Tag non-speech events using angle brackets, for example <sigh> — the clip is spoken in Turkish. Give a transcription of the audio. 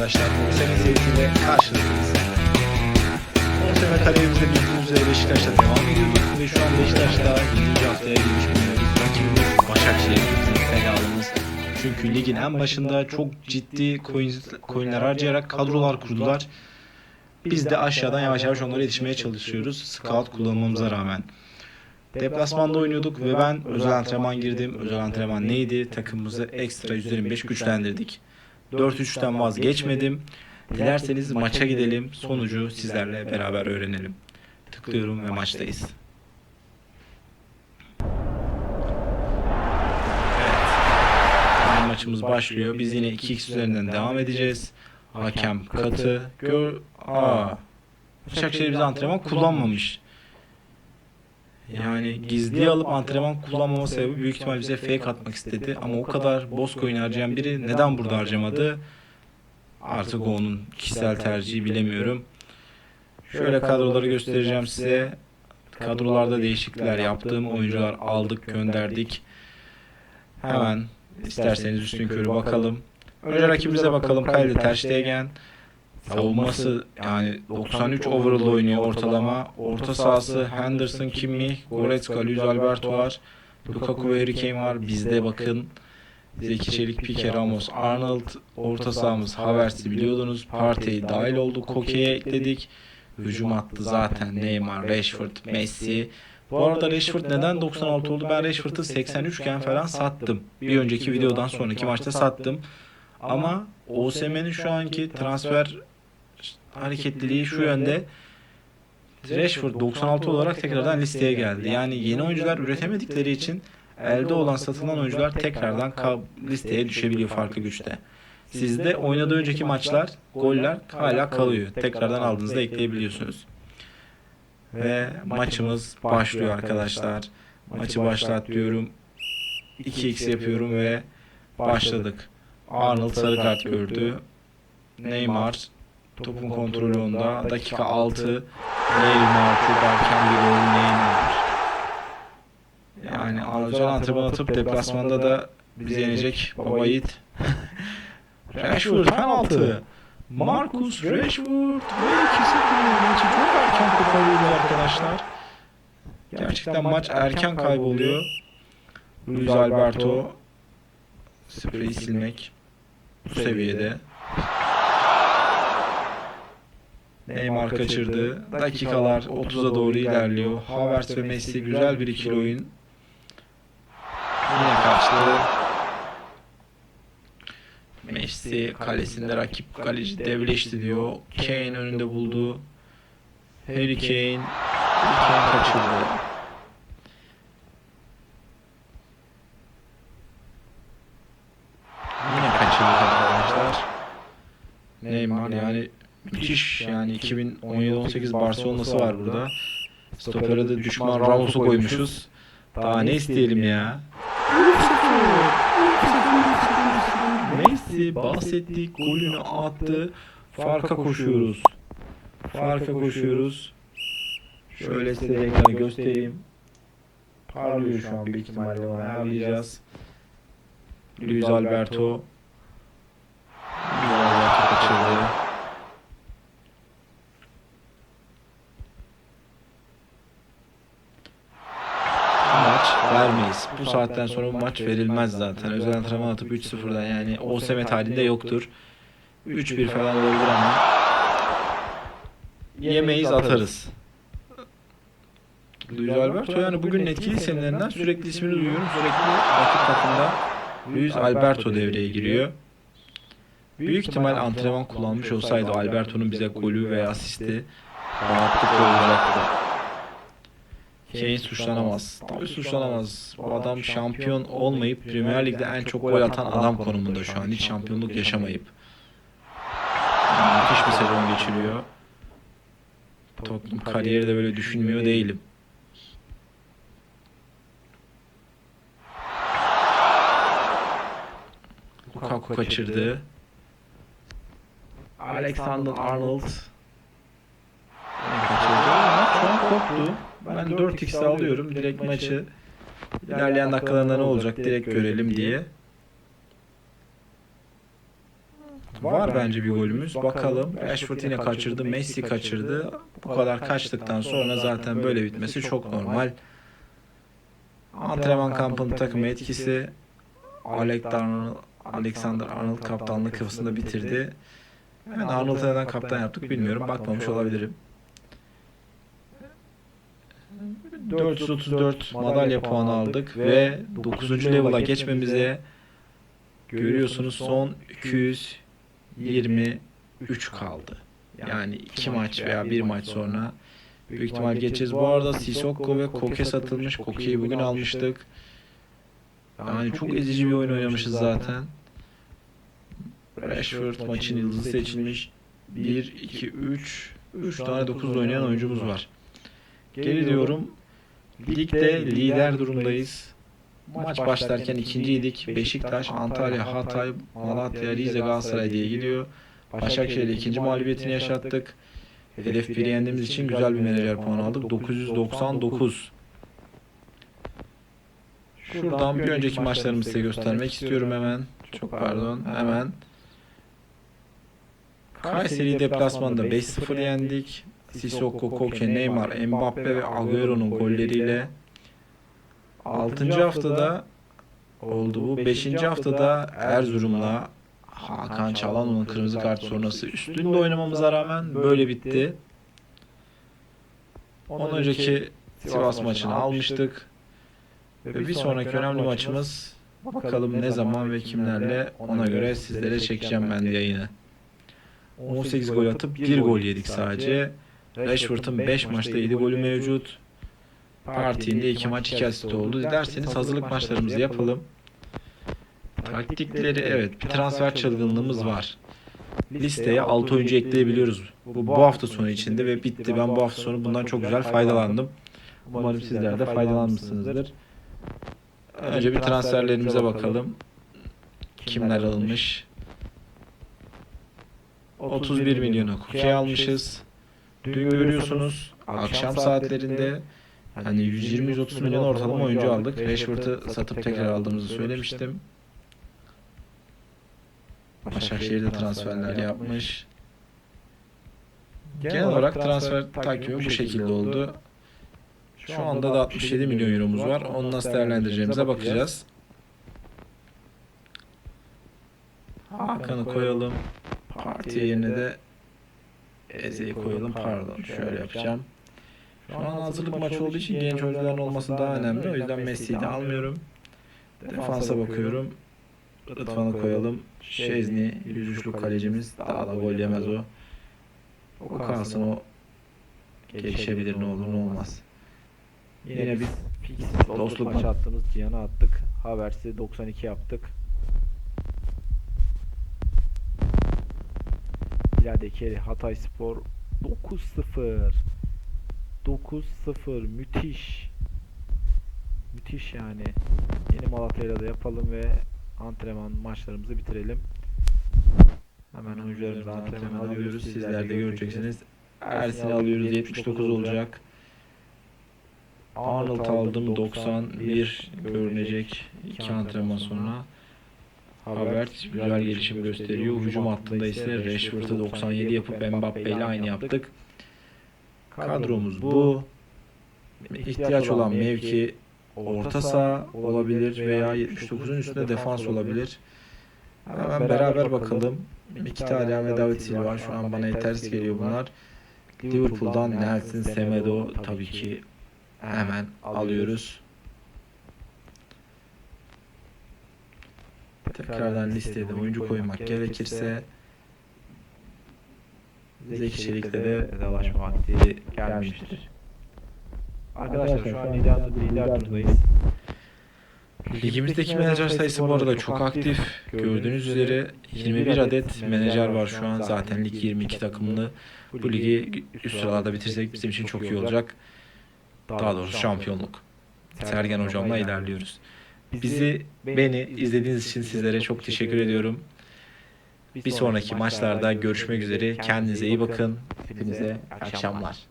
arkadaşlar. Sene serisiyle karşınızdayız. Bu sene kariyerimizde bildiğiniz üzere Beşiktaş'ta devam ediyorduk ve şu an Beşiktaş'ta 7. haftaya girmiş bulunuyoruz. Rakibimiz Başakşehir bizim felalımız. Çünkü ligin en başında çok ciddi coin, coinler harcayarak kadrolar kurdular. Biz de aşağıdan yavaş yavaş onlara yetişmeye çalışıyoruz. Scout kullanmamıza rağmen. Deplasmanda oynuyorduk ve ben özel antrenman girdim. Özel antrenman neydi? Takımımızı ekstra 125 güçlendirdik. 4-3'ten vazgeçmedim. Dilerseniz maça gidelim. Sonucu sizlerle beraber öğrenelim. Tıklıyorum ve maçtayız. Evet. Maçımız başlıyor. Biz yine 2x üzerinden devam edeceğiz. Hakem katı. Gör... Aa. Başakşehir bize antrenman kullanmamış. Yani gizliye alıp antrenman kullanmama sebebi büyük ihtimal bize fake atmak istedi. Ama o kadar coin harcayan biri neden burada harcamadı? Artık onun kişisel tercihi bilemiyorum. Şöyle kadroları göstereceğim size. Kadrolarda değişiklikler yaptım. Oyuncular aldık, gönderdik. Hemen isterseniz üstün körü bakalım. Önce rakibimize bakalım. Kaydı Ter Stegen. Savunması yani 93 overall oynuyor ortalama. Orta sahası Henderson, Kimmich, Goretzka, Luis Alberto var. Lukaku ve Harry Kane var. Bizde bakın. Zeki Çelik, Pique, Ramos, Arnold. Orta sahamız Havertz'i biliyordunuz. Partey dahil oldu. Koke'ye ekledik. Hücum attı zaten Neymar, Rashford, Messi. Bu arada Rashford neden 96 oldu? Ben Rashford'ı 83 iken falan sattım. Bir önceki videodan sonraki maçta sattım. Ama OSM'nin şu anki transfer hareketliliği şu yönde. Rashford 96 olarak tekrardan listeye geldi. Yani yeni oyuncular üretemedikleri için elde olan satılan oyuncular tekrardan listeye düşebiliyor farklı güçte. Sizde oynadığı önceki maçlar, goller hala kalıyor. Tekrardan aldığınızda ekleyebiliyorsunuz. Ve maçımız başlıyor arkadaşlar. Maçı başlat diyorum. 2x yapıyorum ve başladık. Arnold sarı kart gördü. Neymar topun kontrolü onda. Dakika 6. Neymar çok erken bir gol Neymar. Yani Arnold antrenman atıp deplasmanda da bizi yenecek baba yiğit. Rashford <laughs> penaltı. Marcus Rashford ve 2-0 maçı çok erken koparıyordu arkadaşlar. Gerçekten maç erken kayboluyor. Luis Alberto spreyi silmek bu seviyede. Neymar kaçırdı. Dakikalar 30'a doğru ilerliyor. Havertz ve Messi güzel bir ikili oyun. Yine kaçtı. Messi kalesinde rakip kaleci devleşti diyor. Kane önünde buldu. Harry Kane. Kane kaçırdı. Yine arkadaşlar. Neymar yani müthiş yani 2017-18 Barcelona'sı var burada. Stopere de düşman Ramos'u koymuşuz. Daha ne isteyelim ya? Messi bahsettik golünü attı. Farka koşuyoruz. Farka koşuyoruz. Şöyle size de ekranı göstereyim. Parlıyor şu an büyük ihtimalle onu ayarlayacağız. Luis Alberto. Luis Alberto kaçırdı. Maç vermeyiz. Bu saatten sonra bu maç verilmez zaten. Özel antrenman atıp 3-0'dan yani o semet halinde yoktur. 3-1 falan olabilir ama yemeyiz atarız. Luis Alberto yani bugün etkili isimlerinden sürekli ismini duyuyorum. Sürekli rakip takımda Luis Alberto devreye giriyor. Büyük ihtimal antrenman kullanmış olsaydı Alberto'nun bize golü veya asisti rahatlıkla olacaktı. Kane suçlanamaz. Tabii suçlanamaz. Bu adam şampiyon olmayıp Premier Lig'de en çok gol atan adam konumunda şu an. Hiç şampiyonluk yaşamayıp. Yani müthiş bir sezon geçiriyor. Tottenham kariyeri de böyle düşünmüyor değilim. Lukaku kaçırdı. Alexander Arnold koptu. Ben 4x alıyorum direkt maçı. İlerleyen dakikalarında ne olacak direkt görelim diye. Var bence bir golümüz. Bakalım. Rashford yine kaçırdı. Messi kaçırdı. Bu kadar kaçtıktan sonra zaten böyle bitmesi çok normal. Antrenman kampının takımı etkisi Alexander Arnold kaptanlık kafasında bitirdi. Hemen Arnold'u neden kaptan yaptık bilmiyorum. Bakmamış olabilirim. 434 madalya puanı aldık ve 9. level'a geçmemize görüyorsunuz son 223 kaldı. Yani 2 maç veya 1 maç sonra büyük ihtimal geçeceğiz. Bu arada Sissoko ve Koke satılmış. Koke'yi bugün almıştık. Yani çok ezici bir oyun oynamışız zaten. Rashford maçın yıldızı seçilmiş. 1, 2, 3, 3 tane 9 oynayan oyuncumuz var. Geri diyorum. Ligde lider durumdayız. Maç başlarken ikinciydik. Beşiktaş, Antalya, Hatay, Malatya, Rize, Galatasaray diye gidiyor. Başakşehir'de ikinci mağlubiyetini yaşattık. Hedef 1'i yendiğimiz için güzel bir menajer puanı aldık. 999. Şuradan bir önceki maçlarımızı size göstermek istiyorum hemen. Çok pardon. Hemen. Kayseri deplasmanda 5-0 yendik. Sissoko, Koke, Neymar, Mbappe ve Agüero'nun golleriyle 6. haftada oldu bu. 5. haftada Erzurum'la Hakan Çalhanoğlu'nun kırmızı kart sonrası üstünde oynamamıza rağmen böyle bitti. Ondan önceki Sivas maçını almıştık. Ve bir sonraki önemli maçımız bakalım ne zaman ve kimlerle ona göre sizlere çekeceğim ben de yayını. 18 gol atıp 1 gol yedik sadece. Rashford'un 5 maçta 7 golü mevcut. Parti'nin de 2 maç 2 asist oldu. Dilerseniz hazırlık maçlarımızı yapalım. Taktikleri evet bir transfer çılgınlığımız var. Listeye 6 oyuncu ekleyebiliyoruz. Bu, bu hafta sonu içinde ve bitti. Ben bu hafta sonu bundan çok güzel faydalandım. Umarım sizler de faydalanmışsınızdır. Önce bir transferlerimize bakalım. Kimler alınmış? 31 milyona Kuki almışız. Dün görüyorsunuz akşam saatlerinde hani 120-130 milyon ortalama oyuncu aldık. Rashford'u satıp tekrar aldığımızı söylemiştim. Başakşehir'de transferler yapmış. Genel olarak transfer takvimi bu şekilde oldu. Şu anda da 67 milyon euromuz var. Onu nasıl değerlendireceğimize bakacağız. Hakan'ı koyalım. Partiye yerine de Eze'yi koyalım. Pardon şöyle yapacağım. Şu an hazırlık maçı olduğu için genç oyuncuların olması daha önemli. O yüzden Messi'yi de almıyorum. Defansa bakıyorum. Rıdvan'ı koyalım. Şezni 103'lük kalecimiz. Daha da gol yemez o. O kalsın o gelişebilir ne olur ne olmaz. Yine biz fix dostluk dostluk ma- maçı attığımız Cihan'a attık. Havertz'i 92 yaptık. Bilal Ekeri Hatay Spor 9-0 9-0 müthiş. Müthiş yani. Yeni Malatya'yla da yapalım ve antrenman maçlarımızı bitirelim. Hemen oyuncularımızı antrenman alıyoruz. Sizler de göreceksiniz. Ersin'i alıyoruz. 79 olacak. Arnold aldım. 91 görünecek 2 antrenman sonra. Havertz güzel gelişim gösteriyor. Hücum hattında ise Rashford'u 97 yapıp Mbappe ile aynı yaptık. Kadromuz bu. İhtiyaç olan mevki orta saha olabilir veya 79'un üstünde defans olabilir. Hemen beraber bakalım. Mkhitaryan ve David Silva şu an bana yetersiz geliyor bunlar. Liverpool'dan Nelson Semedo tabii ki hemen alıyoruz. Tekrardan listeye de oyuncu koymak gerekirse Zeki Çelik'le de vedalaşma vakti gelmiştir. Arkadaşlar şu an lider, lider turdayız. Ligimizdeki menajer sayısı bu arada çok aktif. Gördüğünüz üzere 21 adet menajer var şu an. Zaten lig 22 takımlı. Bu ligi üst sıralarda bitirsek bizim için çok iyi olacak. Daha doğrusu şampiyonluk. Sergen hocamla ilerliyoruz. Bizi, beni izlediğiniz için sizlere çok teşekkür ediyorum. Bir sonraki maçlarda görüşmek üzere. Kendinize iyi bakın. Hepinize akşamlar.